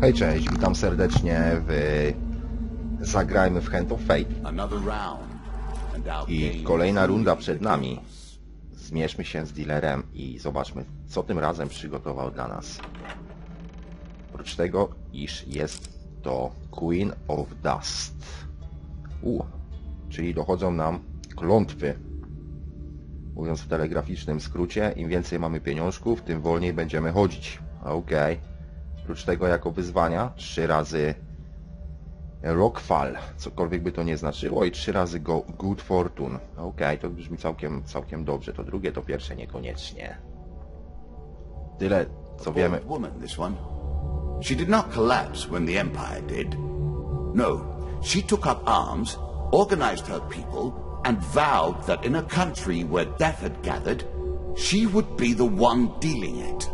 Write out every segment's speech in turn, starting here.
Hej, cześć, witam serdecznie w Zagrajmy w Hand of Fate. I kolejna runda przed nami. Zmierzmy się z dealerem i zobaczmy, co tym razem przygotował dla nas. Oprócz tego, iż jest to Queen of Dust. U, czyli dochodzą nam klątwy. Mówiąc w telegraficznym skrócie, im więcej mamy pieniążków, tym wolniej będziemy chodzić. Okej. Oprócz tego jako wyzwania, trzy razy Rockfall, cokolwiek by to nie znaczyło i trzy razy go Good Fortune. Okej, to brzmi całkiem, całkiem dobrze. To drugie, to pierwsze niekoniecznie. Tyle, co wiemy. Woman, this one. She did not collapse when the Empire did. No, she took up arms, organized her people, and vowed that in a country where death had gathered, she would be the one dealing it.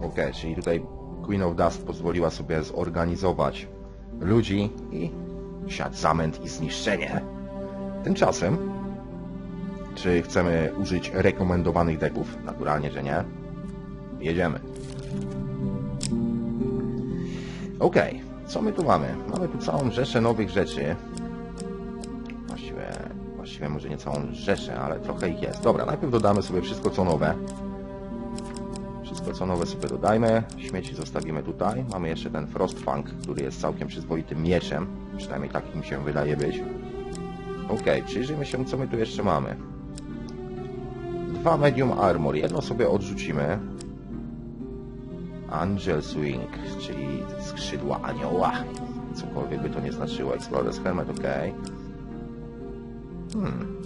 Okej, czyli tutaj Queen of Dust pozwoliła sobie zorganizować ludzi i siać zamęt i zniszczenie. Tymczasem, czy chcemy użyć rekomendowanych deków? Naturalnie, że nie. Jedziemy. Okej, co my tu mamy? Mamy tu całą rzeszę nowych rzeczy. Właściwie, właściwie może nie całą rzeszę, ale trochę ich jest. Dobra, najpierw dodamy sobie wszystko co nowe. Wszystko sobie dodajmy. Śmieci zostawimy tutaj. Mamy jeszcze ten Frostfunk, który jest całkiem przyzwoitym mieczem. Przynajmniej tak mi się wydaje być. Ok, przyjrzyjmy się co my tu jeszcze mamy. Dwa Medium Armor. Jedno sobie odrzucimy. Angel's Wing, czyli skrzydła anioła. Cokolwiek by to nie znaczyło. Explorer's Helmet, ok. Hmm.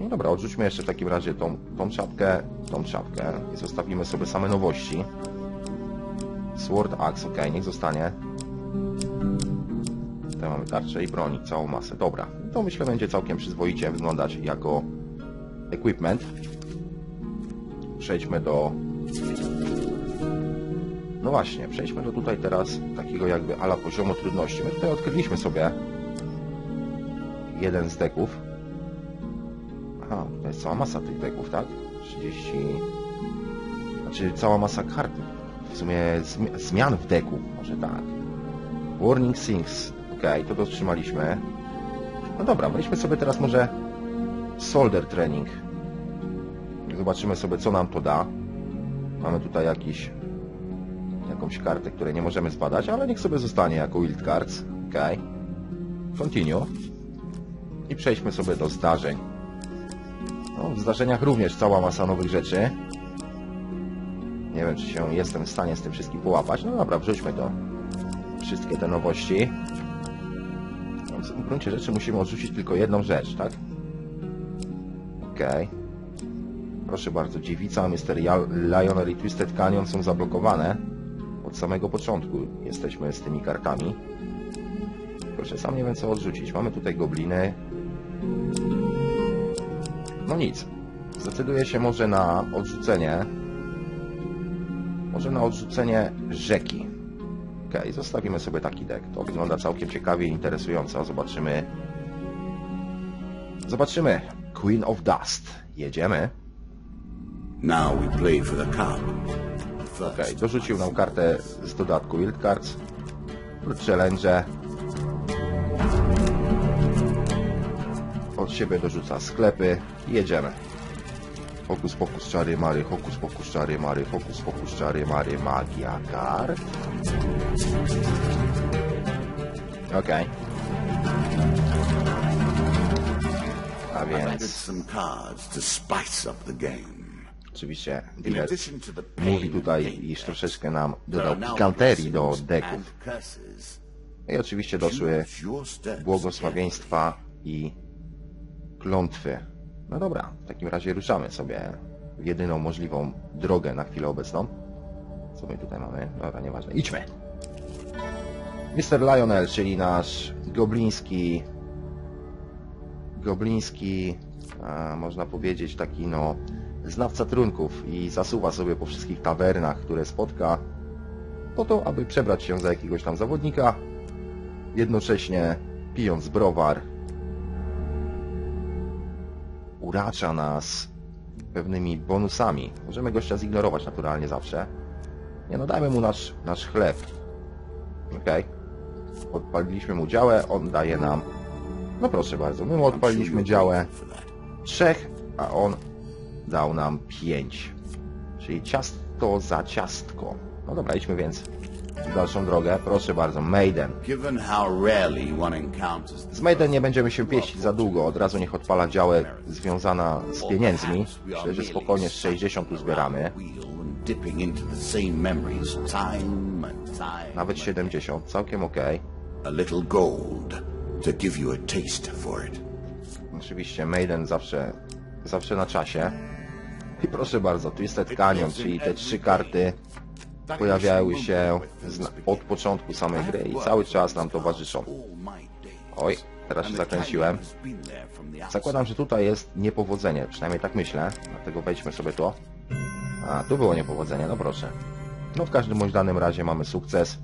No dobra, odrzućmy jeszcze w takim razie tą, tą czapkę, tą czapkę i zostawimy sobie same nowości. Sword Axe, ok, niech zostanie. Tutaj mamy tarczę i broni, całą masę. Dobra, to myślę będzie całkiem przyzwoicie wyglądać jako equipment. Przejdźmy do... No właśnie, przejdźmy do tutaj teraz takiego jakby ala poziomu trudności. My tutaj odkryliśmy sobie jeden z deków. Aha, to jest cała masa tych deków, tak? 30... Znaczy cała masa kart. W sumie zmi- zmian w deku, może tak. Warning Things. Okej, to dotrzymaliśmy. No dobra, weźmy sobie teraz może Soldier Training. Zobaczymy sobie, co nam to da. Mamy tutaj jakiś jakąś kartę, której nie możemy zbadać, ale niech sobie zostanie jako Wild Cards. Okej. Continue. I przejdźmy sobie do zdarzeń. No, w zdarzeniach również cała masa nowych rzeczy. Nie wiem, czy się jestem w stanie z tym wszystkim połapać. No dobra, wrzućmy to. Wszystkie te nowości. No, W gruncie rzeczy musimy odrzucić tylko jedną rzecz, tak? Okej. Proszę bardzo, dziewica, Mr. Lionel i Twisted Canyon są zablokowane. Od samego początku jesteśmy z tymi kartami. Proszę, sam nie wiem co odrzucić. Mamy tutaj gobliny, no nic. Zdecyduję się może na odrzucenie. Może na odrzucenie rzeki. Ok, zostawimy sobie taki deck. To wygląda całkiem ciekawie i interesująco. Zobaczymy. Zobaczymy. Queen of Dust. Jedziemy. Now we play for the cup. First, Ok, dorzucił nam kartę z dodatku Wild Cards. Challenge. Siebie dorzuca sklepy. Jedziemy. Hokus pokus czary mary, hokus pokus czary mary, hokus pokus czary mary, magia kart. Okej. A więc oczywiście dealer mówi tutaj, iż troszeczkę nam dodał pikanterii do deków. I oczywiście doszły błogosławieństwa i klątwy. No dobra, w takim razie ruszamy sobie w jedyną możliwą drogę na chwilę obecną. Co my tutaj mamy? Dobra, nieważne. Idźmy! Mr. Lionel, czyli nasz gobliński gobliński, a, można powiedzieć, taki no znawca trunków i zasuwa sobie po wszystkich tawernach, które spotka po to, aby przebrać się za jakiegoś tam zawodnika, jednocześnie pijąc browar uracza nas pewnymi bonusami. Możemy gościa zignorować naturalnie zawsze. Nie no, dajmy mu nasz, nasz chleb. Okej. Odpaliliśmy mu działę, on daje nam... No proszę bardzo, my mu odpaliliśmy działę trzech, a on dał nam pięć. Czyli ciasto za ciastko. No dobra, idźmy więc dalszą drogę. Proszę bardzo, Maiden. Z Maiden nie będziemy się pieścić za długo. Od razu niech odpala działę związana z pieniędzmi. Myślę, że spokojnie z 60 uzbieramy. Nawet 70, całkiem it. Oczywiście Maiden zawsze, zawsze na czasie. I proszę bardzo, Twisted Canyon, czyli te trzy karty pojawiały się od początku samej gry i cały czas nam towarzyszą. Oj, teraz się zakręciłem. Zakładam, że tutaj jest niepowodzenie, przynajmniej tak myślę, dlatego wejdźmy sobie to. A, tu było niepowodzenie, no proszę. No w każdym bądź danym razie mamy sukces.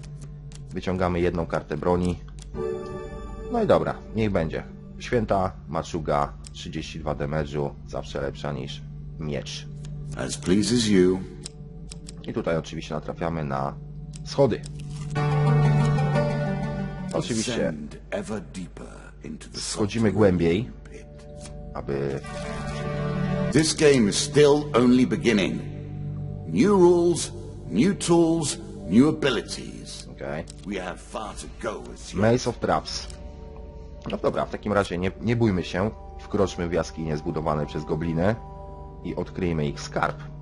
Wyciągamy jedną kartę broni. No i dobra, niech będzie. Święta Maczuga, 32 damage'u, zawsze lepsza niż miecz. As pleases you. I tutaj oczywiście natrafiamy na schody. Oczywiście schodzimy głębiej, aby This game is still only beginning. New rules, new tools, new abilities. Okej. We have far to go. Maze of Traps. No dobra, w takim razie nie, nie bójmy się. Wkroczmy w jaskinie zbudowane przez gobliny i odkryjmy ich skarb.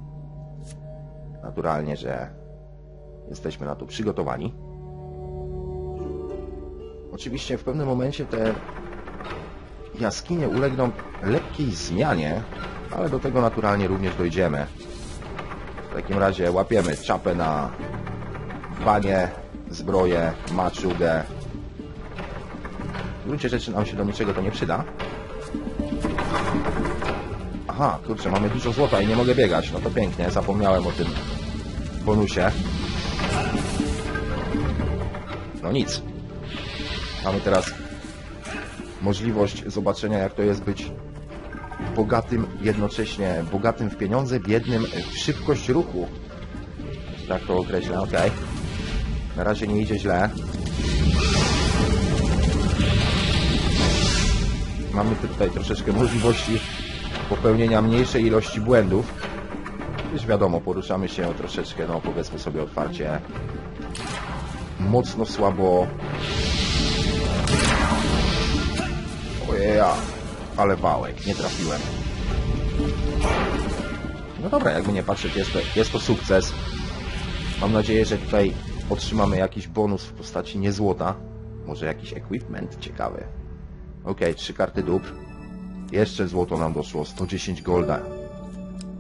Naturalnie, że jesteśmy na to przygotowani. Oczywiście w pewnym momencie te jaskinie ulegną lekkiej zmianie, ale do tego naturalnie również dojdziemy. W takim razie łapiemy czapę na banie, zbroję, maczugę, w gruncie rzeczy nam się do niczego to nie przyda. Aha, kurczę, mamy dużo złota i nie mogę biegać. No to pięknie, zapomniałem o tym bonusie. No nic. Mamy teraz możliwość zobaczenia, jak to jest być bogatym, jednocześnie bogatym w pieniądze, biednym w szybkość ruchu. Tak to określę, okej. Na razie nie idzie źle. mamy tutaj troszeczkę możliwości popełnienia mniejszej ilości błędów. Już wiadomo, poruszamy się troszeczkę, no powiedzmy sobie otwarcie, mocno słabo. Ojeja, ale wałek, nie trafiłem. No dobra, jakby nie patrzeć, jest to, jest to sukces. Mam nadzieję, że tutaj otrzymamy jakiś bonus w postaci nie złota. Może jakiś equipment ciekawy. Okej, trzy karty dóbr. Jeszcze złoto nam doszło, 110 golda.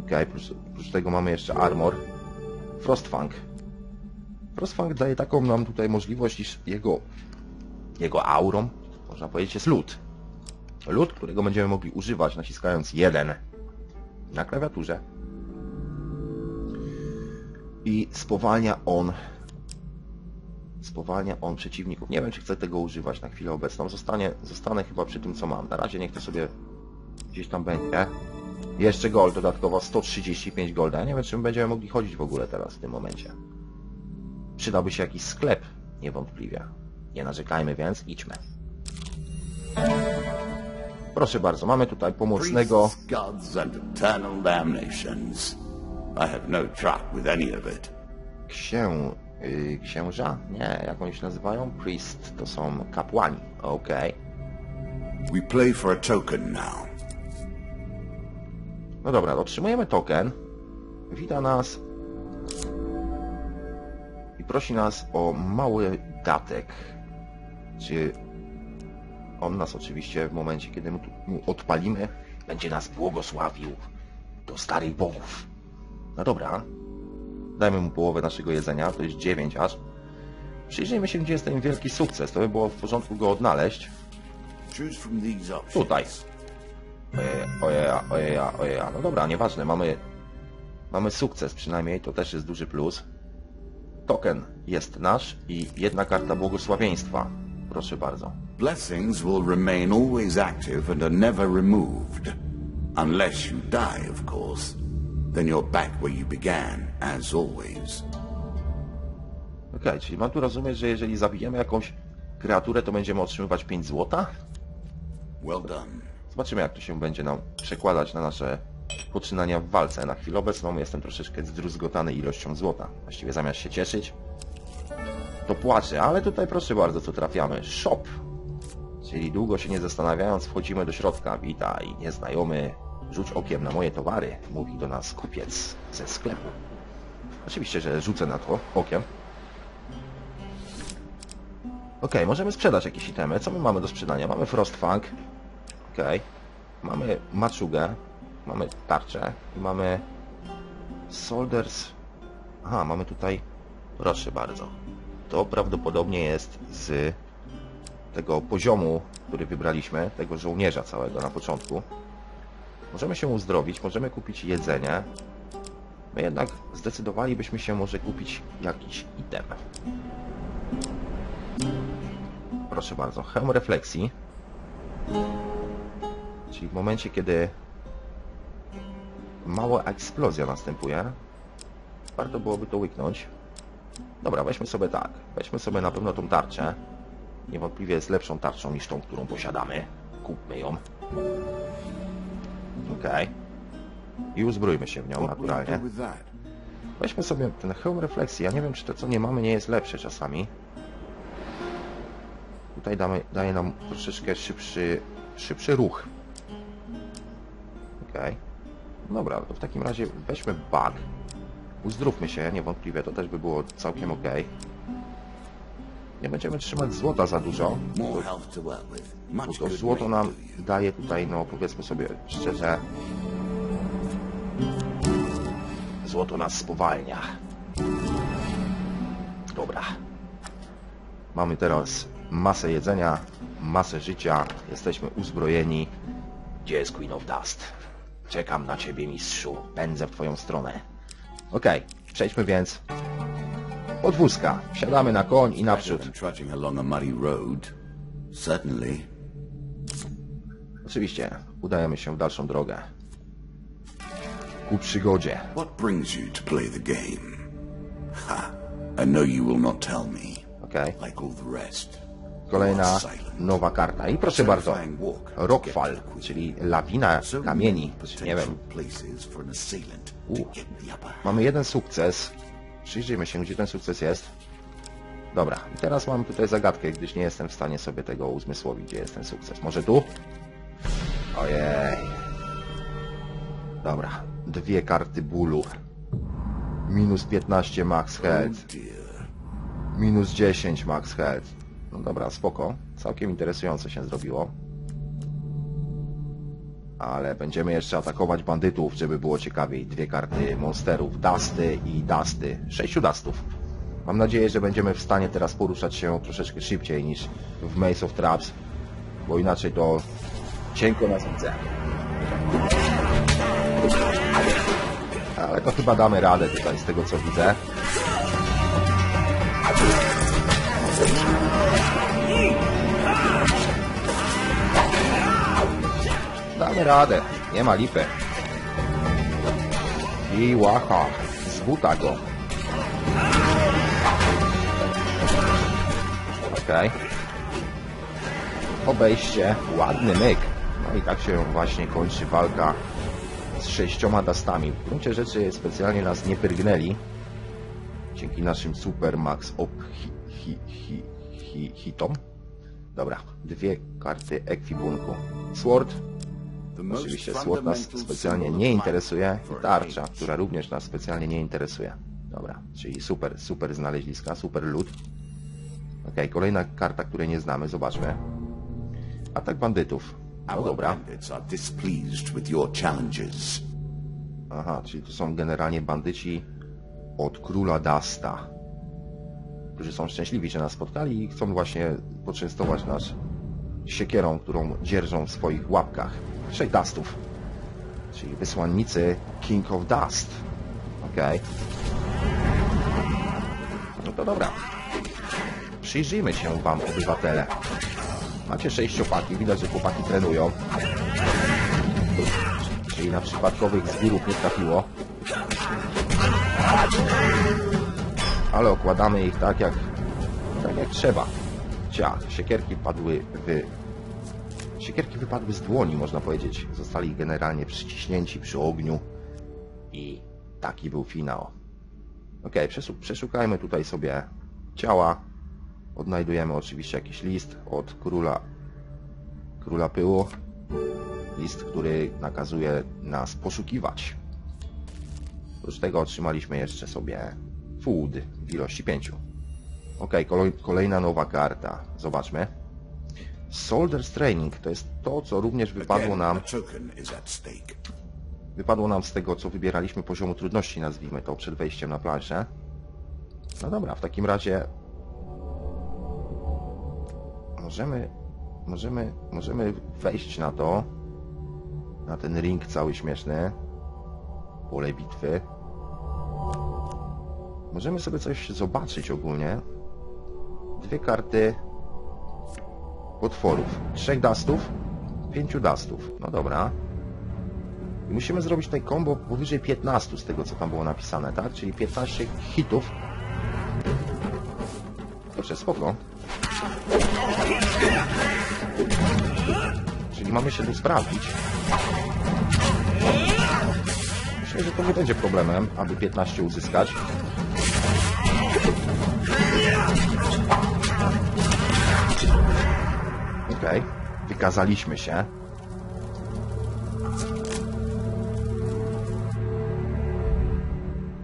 Okej, oprócz, oprócz tego mamy jeszcze armor. Frostfang. Frostfang daje taką nam tutaj możliwość, iż jego, jego aurą, można powiedzieć, jest lód. Lód, którego będziemy mogli używać naciskając jeden na klawiaturze. I spowalnia on spowalnia on przeciwników. Nie wiem, czy chcę tego używać na chwilę obecną. Zostanie, zostanę chyba przy tym, co mam. Na razie niech to sobie gdzieś tam będzie. Jeszcze gold, dodatkowo 135 golda. Ja nie wiem, czy my będziemy mogli chodzić w ogóle teraz w tym momencie. Przydałby się jakiś sklep, niewątpliwie. Nie narzekajmy więc, idźmy. Proszę bardzo, mamy tutaj pomocnego no księ... Yy, księża? Nie, jak oni się nazywają? Priest, to są kapłani. Okej. We play for a token now. No dobra, otrzymujemy token. Wita nas i prosi nas o mały datek. Czy on nas oczywiście w momencie, kiedy mu, odpalimy, będzie nas błogosławił do starych bogów. No dobra. Dajmy mu połowę naszego jedzenia, to jest 9 aż. Przyjrzyjmy się, gdzie jest ten wielki sukces. To by było w porządku go odnaleźć. Tutaj. Ojeja, ojeja, ojeja. No dobra, nieważne, mamy, mamy sukces przynajmniej, to też jest duży plus. Token jest nasz i jedna karta błogosławieństwa. Proszę bardzo. Blessings will remain always active and are never removed. Unless you die, of course. Then you're back where you began, as always. Okej, czyli mam tu rozumieć, że jeżeli zabijemy jakąś kreaturę, to będziemy otrzymywać 5 złota? Well done. Zobaczymy, jak to się będzie nam przekładać na nasze poczynania w walce. Na chwilę obecną jestem troszeczkę zdruzgotany ilością złota. Właściwie zamiast się cieszyć, to płaczę. Ale tutaj proszę bardzo, co trafiamy. Shop. Czyli długo się nie zastanawiając, wchodzimy do środka. Witaj, nieznajomy. Rzuć okiem na moje towary, mówi do nas kupiec ze sklepu. Oczywiście, że rzucę na to okiem. Okej, możemy sprzedać jakieś itemy. Co my mamy do sprzedania? Mamy Frostfang. Okej. Mamy maczugę. Mamy tarczę. I mamy... Solders... Aha, mamy tutaj... Proszę bardzo. To prawdopodobnie jest z tego poziomu, który wybraliśmy, tego żołnierza całego na początku. Możemy się uzdrowić, możemy kupić jedzenie. My jednak zdecydowalibyśmy się może kupić jakiś item. Proszę bardzo, hełm refleksji. Czyli w momencie, kiedy mała eksplozja następuje, warto byłoby to łyknąć. Dobra, weźmy sobie tak. Weźmy sobie na pewno tą tarczę. Niewątpliwie jest lepszą tarczą niż tą, którą posiadamy. Kupmy ją. Okej. I uzbrójmy się w nią naturalnie. Weźmy sobie ten hełm refleksji. Ja nie wiem, czy to, co nie mamy, nie jest lepsze czasami. Tutaj damy, daje nam troszeczkę szybszy, szybszy ruch. Okej. Dobra, to w takim razie weźmy bug. Uzdrówmy się, niewątpliwie, to też by było całkiem ok. Nie będziemy trzymać złota za dużo, bo Much to złoto nam daje tutaj, no powiedzmy sobie szczerze, złoto nas spowalnia. Dobra. Mamy teraz masę jedzenia, masę życia, jesteśmy uzbrojeni. Gdzie jest Queen of Dust? Czekam na ciebie, mistrzu. Pędzę w twoją stronę. Okej, przejdźmy więc pod wózka. Wsiadamy na koń i naprzód. than trudging along a muddy road. Certainly. Oczywiście, udajemy się w dalszą drogę. Ku przygodzie. What brings you to play the game? Ha! I know you will not tell me, Okej, like all the rest. Kolejna nowa karta. I proszę bardzo, Rockfall, czyli lawina kamieni. nie wiem, U. mamy jeden sukces. Przyjrzyjmy się, gdzie ten sukces jest. Dobra, i teraz mam tutaj zagadkę, gdyż nie jestem w stanie sobie tego uzmysłowić, gdzie jest ten sukces. Może tu? Ojej. Dobra, dwie karty bólu. Minus 15 max health. Minus 10 max health. No dobra, spoko. Całkiem interesujące się zrobiło. Ale będziemy jeszcze atakować bandytów, żeby było ciekawiej. Dwie karty monsterów, Dusty i Dusty. Sześciu Dustów. Mam nadzieję, że będziemy w stanie teraz poruszać się troszeczkę szybciej niż w Maze of Traps, bo inaczej to cienko nas widzę. Ale to chyba damy radę tutaj z tego co widzę. Damy radę, nie ma lipy. I łacha, zbuta go. Okej. Obejście, ładny myk. No i tak się właśnie kończy walka z sześcioma dastami. W gruncie rzeczy specjalnie nas nie pyrgnęli. Dzięki naszym Super Max Op hi, hi, hi, hi, hitom. Dobra, dwie karty ekwipunku. Sword, oczywiście Sword nas specjalnie nie interesuje. I tarcza, która również nas specjalnie nie interesuje. Dobra, czyli super, super znaleźliska, super loot. Ok, kolejna karta, której nie znamy, zobaczmy. Atak bandytów. No dobra. Aha, czyli to są generalnie bandyci od króla Dasta, którzy są szczęśliwi, że nas spotkali i chcą właśnie poczęstować nas siekierą, którą dzierżą w swoich łapkach. Sześć Dustów, czyli wysłannicy King of Dust. Okej. No to dobra. Przyjrzyjmy się wam, obywatele. Macie sześciopaki, widać, że chłopaki trenują. Czyli na przypadkowych zbirów nie trafiło. ale okładamy ich tak jak, tak jak trzeba. Cia, siekierki padły w... Siekierki wypadły z dłoni, można powiedzieć. Zostali generalnie przyciśnięci przy ogniu i taki był finał. Ok, przeszukajmy tutaj sobie ciała. Odnajdujemy oczywiście jakiś list od króla, króla pyłu. List, który nakazuje nas poszukiwać. Oprócz tego otrzymaliśmy jeszcze sobie food w ilości 5. Ok, kolejna nowa karta. Zobaczmy. Soldiers Training to jest to, co również wypadło nam wypadło nam z tego, co wybieraliśmy poziomu trudności, nazwijmy to, przed wejściem na planszę. No dobra, w takim razie możemy, możemy, możemy wejść na to, na ten ring cały śmieszny, pole bitwy. Możemy sobie coś zobaczyć ogólnie. Dwie karty potworów. Trzech dustów, pięciu dustów. No dobra. I musimy zrobić tutaj combo powyżej 15 z tego, co tam było napisane, tak? Czyli 15 hitów. Dobrze, spoko. Czyli mamy się tu sprawdzić. Myślę, że to nie będzie problemem, aby 15 uzyskać. Okej, okay. wykazaliśmy się.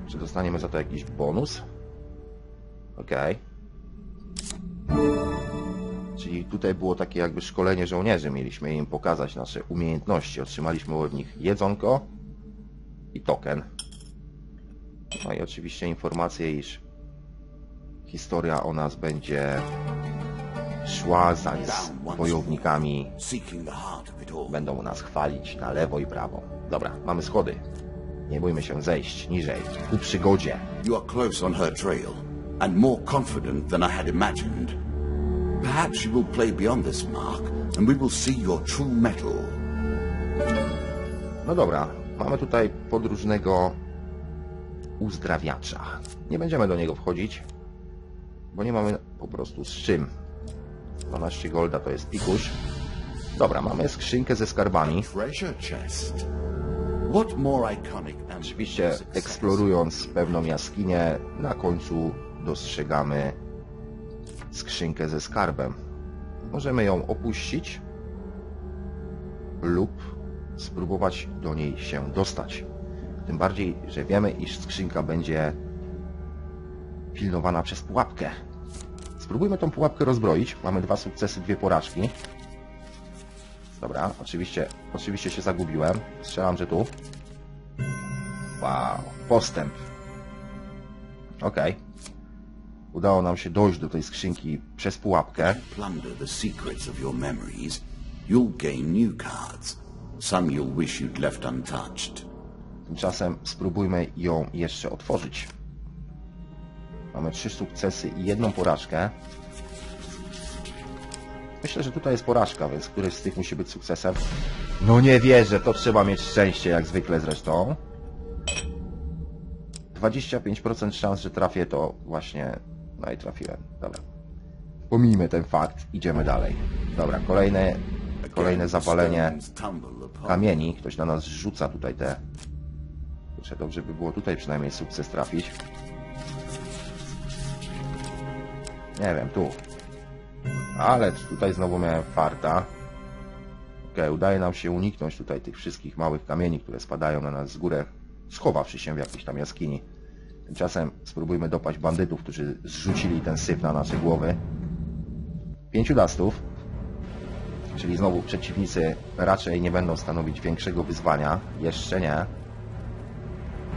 Czy dostaniemy za to jakiś bonus? Okej. Okay. Czyli tutaj było takie jakby szkolenie żołnierzy. Mieliśmy im pokazać nasze umiejętności. Otrzymaliśmy od nich jedzonko i token. No i oczywiście informację, iż historia o nas będzie szła za z wojownikami. Będą nas chwalić na lewo i prawo. Dobra, mamy schody. Nie bójmy się zejść niżej. Ku przygodzie. You are close on her trail and more confident than I had imagined. Perhaps you will play beyond this mark and we will see your true mettle. No dobra, mamy tutaj podróżnego uzdrawiacza. Nie będziemy do niego wchodzić, bo nie mamy po prostu z czym. 12 golda to jest pikuś. Dobra, mamy skrzynkę ze skarbami. Oczywiście eksplorując pewną jaskinię, na końcu dostrzegamy skrzynkę ze skarbem. Możemy ją opuścić lub spróbować do niej się dostać. Tym bardziej, że wiemy, iż skrzynka będzie pilnowana przez pułapkę. Spróbujmy tą pułapkę rozbroić. Mamy dwa sukcesy, dwie porażki. Dobra, oczywiście, oczywiście się zagubiłem. Strzelam, że tu. Wow, postęp. Okej. Okay. Udało nam się dojść do tej skrzynki przez pułapkę. Plunder the secrets of your memories. You'll gain new cards. Some you'll wish you'd left untouched. Tymczasem spróbujmy ją jeszcze otworzyć. Mamy trzy sukcesy i jedną porażkę. Myślę, że tutaj jest porażka, więc któryś z tych musi być sukcesem. No nie wierzę, to trzeba mieć szczęście, jak zwykle zresztą. 25% szans, że trafię, to właśnie... No i trafiłem. Dobra. Pomijmy ten fakt, idziemy dalej. Dobra, kolejne, kolejne zapalenie kamieni. Ktoś na nas rzuca tutaj te... Kurczę, dobrze by było tutaj przynajmniej sukces trafić. Nie wiem, tu. Ale tutaj znowu miałem farta. Ok, udaje nam się uniknąć tutaj tych wszystkich małych kamieni, które spadają na nas z góry, schowawszy się w jakiejś tam jaskini. Tymczasem spróbujmy dopaść bandytów, którzy zrzucili ten syf na nasze głowy. Pięciu dastów, czyli znowu przeciwnicy raczej nie będą stanowić większego wyzwania. Jeszcze nie.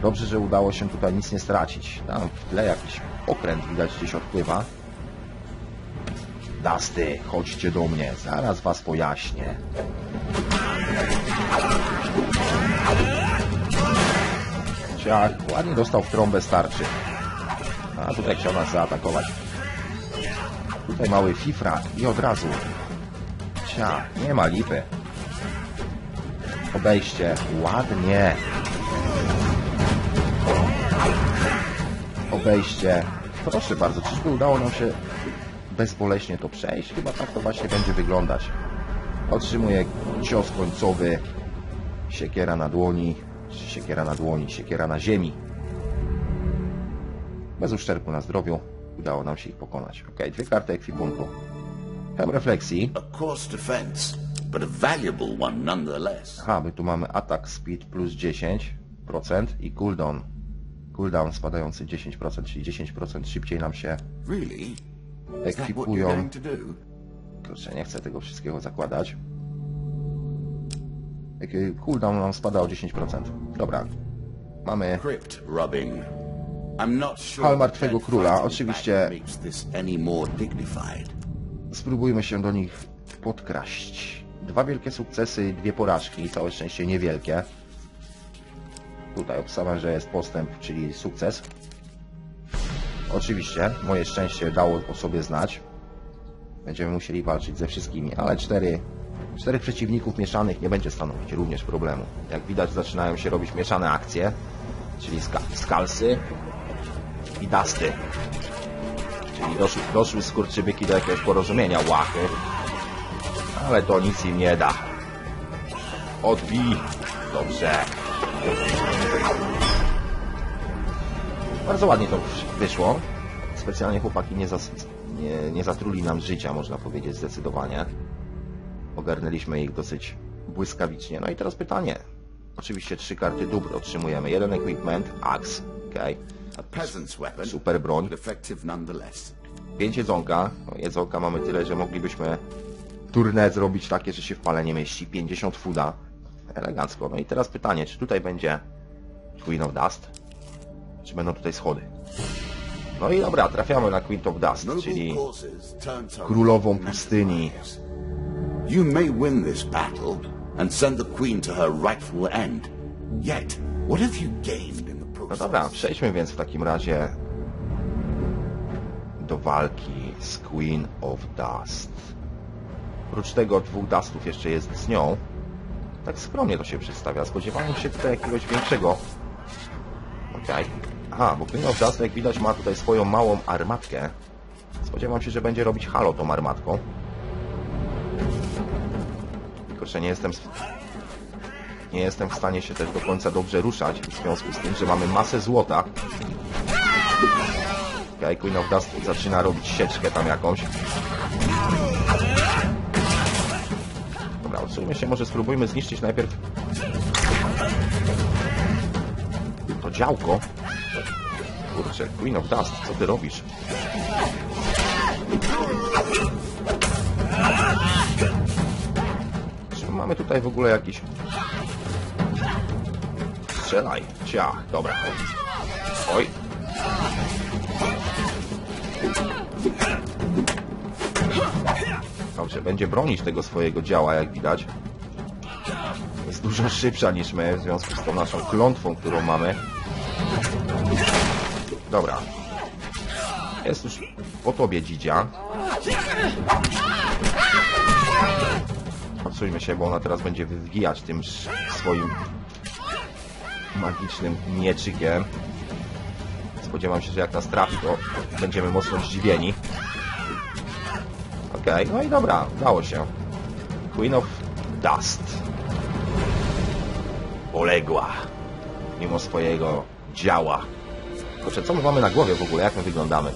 Dobrze, że udało się tutaj nic nie stracić. Tam w tle jakiś okręt widać gdzieś odpływa. Dasty, chodźcie do mnie, zaraz was pojaśnię. Ciach, ładnie dostał w trąbę starczy. A tutaj chciał nas zaatakować. Tutaj mały fifra i od razu. Cia, nie ma lipy. Obejście, ładnie. Obejście, Proszę bardzo, czyżby udało nam się bezboleśnie to przejść? Chyba tak to właśnie będzie wyglądać. Otrzymuję cios końcowy, siekiera na dłoni, siekiera na dłoni, siekiera na ziemi. Bez uszczerbku na zdrowiu udało nam się ich pokonać. Ok, dwie karty ekwipunku. Hem refleksji. Aha, my tu mamy atak speed plus 10% i cooldown. Cooldown spadający 10%, czyli 10% szybciej nam się Really? Ekwipują. Kurczę, nie chcę tego wszystkiego zakładać. Jaki Cooldown nam spada o 10%. Dobra. Mamy Hal Martwego Króla. Oczywiście- spróbujmy się do nich podkraść. Dwa wielkie sukcesy, dwie porażki, całe szczęście niewielkie. Tutaj obstawiam, że jest postęp, czyli sukces. Oczywiście, moje szczęście dało o sobie znać. Będziemy musieli walczyć ze wszystkimi, ale cztery, czterech przeciwników mieszanych nie będzie stanowić również problemu. Jak widać, zaczynają się robić mieszane akcje, czyli ska skalsy i dasty. Czyli doszły, doszły skurczybyki do jakiegoś porozumienia, łachy. Ale to nic im nie da. Odbij. Dobrze. Bardzo ładnie to wyszło. Specjalnie chłopaki nie, zas, nie, nie zatruli nam życia, można powiedzieć, zdecydowanie. Ogarnęliśmy ich dosyć błyskawicznie. No i teraz pytanie. Oczywiście trzy karty dóbr otrzymujemy. Jeden equipment, axe, okej. Weapon, Super broń. Pięć jedzonka. No, jedzonka mamy tyle, że moglibyśmy turnę zrobić takie, że się w pale nie mieści. 50 fooda. Elegancko. No i teraz pytanie, czy tutaj będzie Queen of Dust? Czy będą tutaj schody? No i dobra, trafiamy na Queen of Dust, czyli królową pustyni. You may win this battle and send the queen to her rightful end. Yet, what have you gained in the No process? dobra, przejdźmy więc w takim razie do walki z Queen of Dust. Oprócz tego dwóch Dustów jeszcze jest z nią. Tak skromnie to się przedstawia. Spodziewałem się tutaj jakiegoś większego. Okej. Aha, bo Queen of Dust jak widać ma tutaj swoją małą armatkę. Spodziewam się, że będzie robić halo tą armatką. Tylko, nie jestem... Nie jestem w stanie się też do końca dobrze ruszać, w związku z tym, że mamy masę złota. Okej, Queen of Dust zaczyna robić sieczkę tam jakąś. Dobra, odsuńmy się, może spróbujmy zniszczyć najpierw to działko. Kurczę, Queen of Dust, co ty robisz? Czy mamy tutaj w ogóle jakiś... Strzelaj, ciach, dobra. Oj. Dobrze, będzie bronić tego swojego działa, jak widać. Jest dużo szybsza niż my, w związku z tą naszą klątwą, którą mamy. Dobra. Jest już po tobie, dzidzia. Odsuńmy się, bo ona teraz będzie wywgijać tym swoim magicznym mieczykiem. Spodziewam się, że jak nas trafi, to będziemy mocno zdziwieni. Okej, no i dobra, udało się. Queen of Dust. Poległa. Mimo swojego działa. Kurczę, co my mamy na głowie w ogóle? Jak my wyglądamy?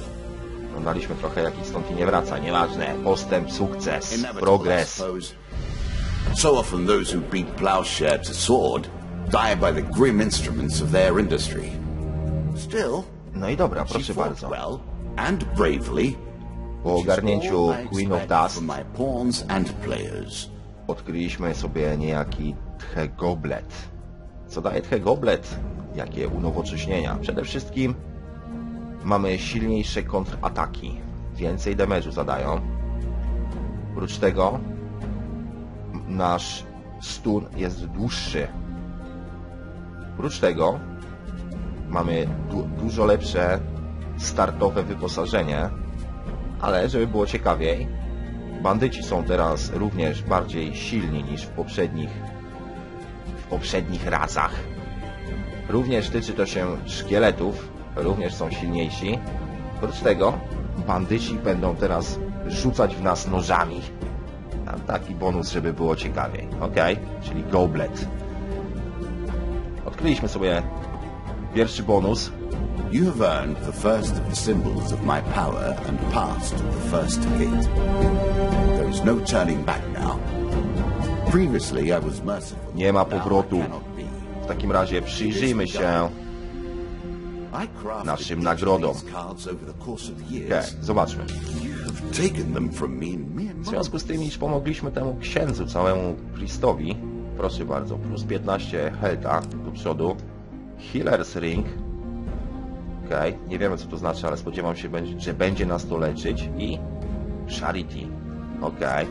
Wyglądaliśmy trochę jak i stąd i nie wraca. Nieważne. Postęp, sukces, progres. So often those who beat plowshare to sword die by the grim instruments of their industry. Still, No i dobra, proszę bardzo. well and bravely. Po ogarnięciu Queen of Dust odkryliśmy sobie niejaki Tchegoblet. Co daje Tchegoblet? Jakie unowocześnienia? Przede wszystkim mamy silniejsze kontrataki. Więcej damage'u zadają. Oprócz tego nasz stun jest dłuższy. Oprócz tego mamy du dużo lepsze startowe wyposażenie, ale żeby było ciekawiej, Bandyci są teraz również bardziej silni niż w poprzednich poprzednich razach. Również tyczy to się szkieletów, również są silniejsi. Oprócz tego bandyci będą teraz rzucać w nas nożami. Taki bonus, żeby było ciekawiej. Ok, czyli goblet. Odkryliśmy sobie pierwszy bonus. You have earned the first of the symbols of my power and passed the first gate. There is no turning back now. Nie ma powrotu. W takim razie przyjrzyjmy się. Naszym nagrodom. of these cards over the course of Ok, years. zobaczmy. W związku z tym, iż pomogliśmy temu księdzu, całemu Christowi, proszę bardzo, plus 15 helta do przodu, Healer's Ring, okej, nie wiemy co to znaczy, ale spodziewam się, że będzie nas to leczyć i Charity, okej.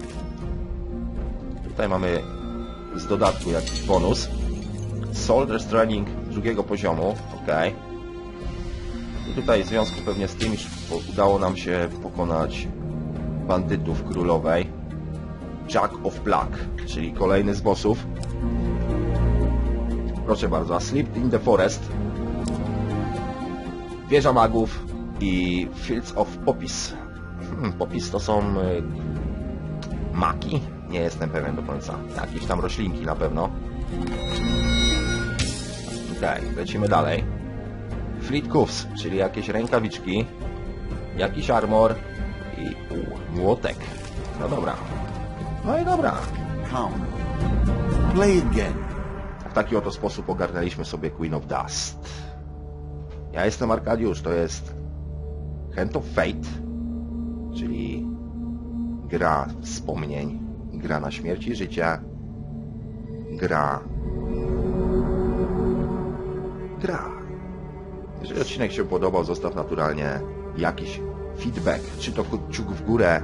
Tutaj mamy z dodatku jakiś bonus, Soldier's Training drugiego poziomu, okej. I tutaj w związku pewnie z tym, iż udało nam się pokonać bandytów królowej. Jack of Black, czyli kolejny z bossów. Proszę bardzo, a Sleep in the Forest, Wieża Magów i Fields of Poppies. Hmm, poppies to są y, maki? Nie jestem pewien do końca. Jakieś tam roślinki na pewno. Okej, lecimy dalej. Fleet Cuffs, czyli jakieś rękawiczki, jakiś armor i u, młotek. No dobra. No i dobra. Come. Play again. W taki oto sposób ogarnęliśmy sobie Queen of Dust. Ja jestem Arkadiusz, to jest Hand of Fate, czyli gra wspomnień, gra na śmierć i życie, gra... Gra. Jeżeli odcinek się podobał, zostaw naturalnie jakiś feedback, czy to kciuk w górę,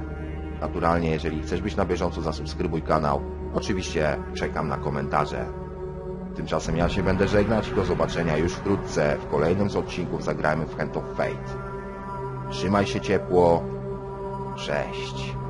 naturalnie, jeżeli chcesz być na bieżąco, zasubskrybuj kanał. Oczywiście czekam na komentarze. Tymczasem ja się będę żegnać do zobaczenia już wkrótce w kolejnym z odcinków Zagrajmy w Hand of Fate. Trzymaj się ciepło. Cześć.